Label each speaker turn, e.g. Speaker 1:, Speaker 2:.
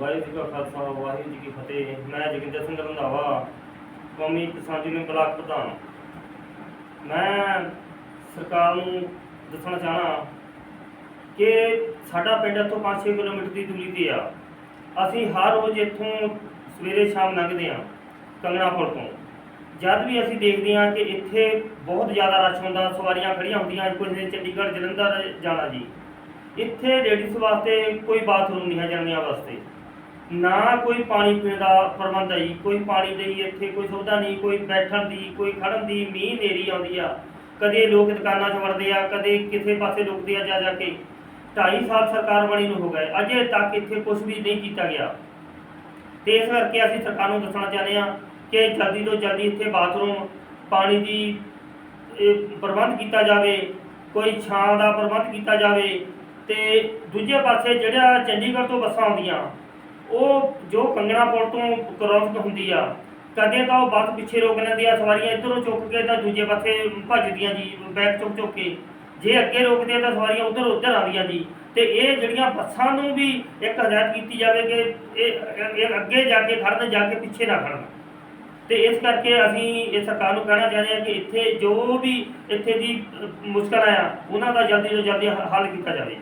Speaker 1: ਵਾਹਿਗੁਰੂ ਜੀ ਕਾ ਖਾਲਸਾ, ਵਾਹਿਗੁਰੂ ਜੀ ਕੀ ਫਤਿਹ। ਮੈਂ ਜਗਿੰਦਰ ਸਿੰਘ ਰੰਧਾਵਾ, ਕੌਮੀ ਕਿਸਾਨ ਯੂਨੀਅਨ ਬਲਾਕ ਪ੍ਰਧਾਨ। ਮੈਂ ਸਰਕਾਰ ਨੂੰ ਦੱਸਣਾ ਚਾਹਣਾ ਕਿ ਸਾਡਾ ਪਿੰਡ ਇੱਥੋਂ 5-6 ਕਿਲੋਮੀਟਰ ਦੀ ਦੂਰੀ ਤੇ ਆ। ਅਸੀਂ ਹਰ ਰੋਜ਼ ਇੱਥੋਂ ਸਵੇਰੇ ਸ਼ਾਮ ਲੰਘਦੇ ਆ ਕੰਗਣਾ ਪੁਲ ਤੋਂ। ਜਦ ਵੀ ਅਸੀਂ ਦੇਖਦੇ ਹਾਂ ਕਿ ਇੱਥੇ ਬਹੁਤ ਜ਼ਿਆਦਾ ਰਸ਼ ਹੁੰਦਾ, ਸਵਾਰੀਆਂ ਖੜੀਆਂ ਹੁੰਦੀਆਂ, ਕੋਈ ਨੇ ਚੰਡੀਗੜ੍ਹ, ਜਲੰਧਰ ਜਾਣਾ ਜੀ। ਇੱਥੇ ਲੇਡੀਜ਼ ਵਾਸਤੇ ਕੋਈ ਬਾਥਰੂਮ ਨਹੀਂ ਹੈ ਜਨਾਨੀਆਂ ਵਾਸਤੇ। ਨਾ ਕੋਈ ਪਾਣੀ ਪੀਣ ਦਾ ਪ੍ਰਬੰਧ ਹੈ ਜੀ, ਕੋਈ ਪਾਣੀ ਦੀ ਇੱਥੇ ਕੋਈ ਸੁਵਿਧਾ ਨਹੀਂ, ਕੋਈ ਬੈਠਣ ਦੀ, ਕੋਈ ਖੜਨ ਦੀ ਮੀਂਹ ਨੇਰੀ ਆਉਂਦੀ ਆ। ਕਦੇ ਲੋਕ ਦੁਕਾਨਾਂ 'ਚ ਵੜਦੇ ਆ, ਕਦੇ ਕਿਸੇ ਪਾਸੇ ਰੁਕਦੇ ਆ ਜਾ ਜਾ ਕੇ। 2.5 ਸਾਲ ਸਰਕਾਰ ਬਣੀ ਨੂੰ ਹੋ ਗਏ, ਅਜੇ ਤੱਕ ਇੱਥੇ ਕੁਝ ਵੀ ਨਹੀਂ ਕੀਤਾ ਗਿਆ। ਤੇ ਇਸ ਕਰਕੇ ਅਸੀਂ ਸਰਕਾਰ ਨੂੰ ਦੱਸਣਾ ਚਾਹੁੰਦੇ ਹਾਂ ਕਿ ਜਲਦੀ ਤੋਂ ਜਲਦੀ ਇੱਥੇ ਬਾਥਰੂਮ, ਪਾਣੀ ਦੀ ਪ੍ਰਬੰਧ ਕੀਤਾ ਜਾਵੇ, ਕੋਈ ਛਾਂ ਦਾ ਪ੍ਰਬੰਧ ਕੀਤਾ ਜਾਵੇ। ਤੇ ਦੂਜੇ ਪਾਸੇ ਜਿਹੜਾ ਚੰਡੀਗੜ੍ਹ ਤੋਂ ਬੱਸਾਂ ਆਉਂਦੀਆਂ ਉਹ ਜੋ ਕੰਗਣਾ ਪੁਲ ਤੋਂ ਕ੍ਰੋਸ ਹੁੰਦੀ ਆ ਕਦੇ ਤਾਂ ਉਹ ਬੱਸ ਪਿੱਛੇ ਰੋਕ ਲੈਂਦੀ ਆ ਸਵਾਰੀਆਂ ਇੱਧਰੋਂ ਚੁੱਕ ਕੇ ਤਾਂ ਦੂਜੇ ਪਾਸੇ ਭੱਜਦੀਆਂ ਜੀ ਬੈਕ ਚੁੱਕ ਚੁੱਕ ਕੇ। ਜੇ ਅੱਗੇ ਰੋਕਦੇ ਆ ਤਾਂ ਸਵਾਰੀਆਂ ਉਧਰ ਉਧਰ ਆਉਂਦੀਆਂ ਜੀ। ਤੇ ਇਹ ਜਿਹੜੀਆਂ ਬੱਸਾਂ ਨੂੰ ਵੀ ਇੱਕ ਹਦਾਇਤ ਕੀਤੀ ਜਾਵੇ ਕਿ ਇਹ ਇਹ ਅੱਗੇ ਜਾ ਕੇ ਖੜਨ ਜਾ ਕੇ ਪਿੱਛੇ ਨਾ ਖੜਨ ਤੇ ਇਸ ਕਰਕੇ ਅਸੀਂ ਇਹ ਸਰਕਾਰ ਨੂੰ ਕਹਿਣਾ ਚਾਹੁੰਦੇ ਹਾਂ ਕਿ ਇੱਥੇ ਜੋ ਵੀ ਇੱਥੇ ਦੀ ਅਹ, ਮੁਸ਼ਕਲ ਆ ਉਹਨਾਂ ਦਾ ਜਲਦੀ ਤੋਂ ਜਲਦੀ ਹੱਲ ਕੀਤਾ ਜਾਵੇ।